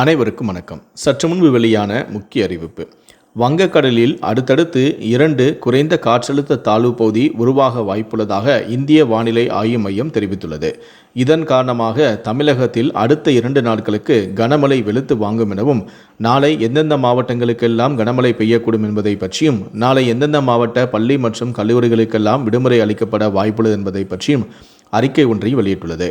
அனைவருக்கும் வணக்கம். சற்று முன்பு வெளியான முக்கிய அறிவிப்பு. வங்கக்கடலில் அடுத்தடுத்து இரண்டு குறைந்த காற்றழுத்த தாழ்வு பகுதி உருவாக வாய்ப்புள்ளதாக இந்திய வானிலை ஆய்வு மையம் தெரிவித்துள்ளது. இதன் காரணமாக தமிழகத்தில் அடுத்த இரண்டு நாட்களுக்கு கனமழை வெளுத்து வாங்கும் எனவும் நாளை எந்தெந்த மாவட்டங்களுக்கெல்லாம் கனமழை பெய்யக்கூடும் என்பதை பற்றியும் நாளை எந்தெந்த மாவட்ட பள்ளி மற்றும் கல்லூரிகளுக்கெல்லாம் விடுமுறை அளிக்கப்பட வாய்ப்புள்ளது என்பதை பற்றியும் அறிக்கை ஒன்றை வெளியிட்டுள்ளது.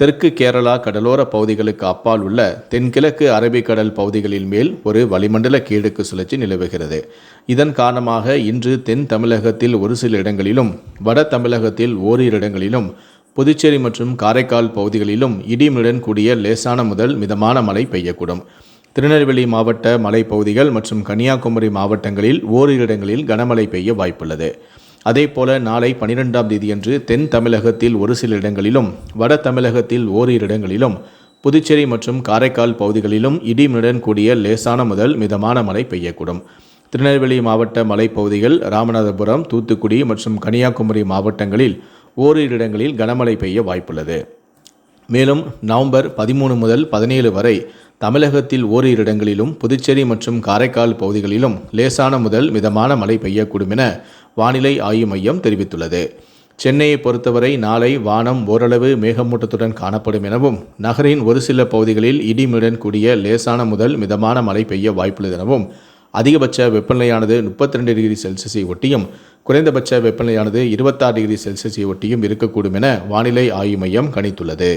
தெற்கு கேரளா கடலோர பகுதிகளுக்கு அப்பால் உள்ள தென்கிழக்கு அரபிக்கடல் பகுதிகளின் மேல் ஒரு வளிமண்டல கீழுக்கு சுழற்சி நிலவுகிறது. இதன் காரணமாக இன்று தென் தமிழகத்தில் ஒரு சில இடங்களிலும் வட தமிழகத்தில் ஓரிரு இடங்களிலும் புதுச்சேரி மற்றும் காரைக்கால் பகுதிகளிலும் இடிமுடன் கூடிய லேசான முதல் மிதமான மழை பெய்யக்கூடும். திருநெல்வேலி மாவட்ட மலைப்பகுதிகள் மற்றும் கன்னியாகுமரி மாவட்டங்களில் ஓரிரு இடங்களில் கனமழை பெய்ய வாய்ப்புள்ளது. அதேபோல நாளை பனிரெண்டாம் தேதியன்று தென் தமிழகத்தில் ஒரு சில இடங்களிலும் வட தமிழகத்தில் ஓரிரு இடங்களிலும் புதுச்சேரி மற்றும் காரைக்கால் பகுதிகளிலும் இடிமுடன் கூடிய லேசான முதல் மிதமான மழை பெய்யக்கூடும். திருநெல்வேலி மாவட்ட மலைப்பகுதிகள் ராமநாதபுரம் தூத்துக்குடி மற்றும் கன்னியாகுமரி மாவட்டங்களில் ஓரிரு இடங்களில் கனமழை பெய்ய வாய்ப்புள்ளது. மேலும் நவம்பர் பதிமூணு முதல் பதினேழு வரை தமிழகத்தில் ஓரிரு இடங்களிலும் புதுச்சேரி மற்றும் காரைக்கால் பகுதிகளிலும் லேசான முதல் மிதமான மழை பெய்யக்கூடும் என வானிலை ஆய்வு மையம் தெரிவித்துள்ளது. சென்னையை பொறுத்தவரை நாளை வானம் ஓரளவு மேகமூட்டத்துடன் காணப்படும் எனவும் நகரின் ஒரு சில பகுதிகளில் இடிமுடன் கூடிய லேசான முதல் மிதமான மழை பெய்ய வாய்ப்புள்ளது எனவும் அதிகபட்ச வெப்பநிலையானது முப்பத்தி ரெண்டு டிகிரி செல்சியஸை ஒட்டியும் குறைந்தபட்ச வெப்பநிலையானது இருபத்தாறு டிகிரி செல்சியஸை ஒட்டியும் இருக்கக்கூடும் என வானிலை ஆய்வு மையம் கணித்துள்ளது.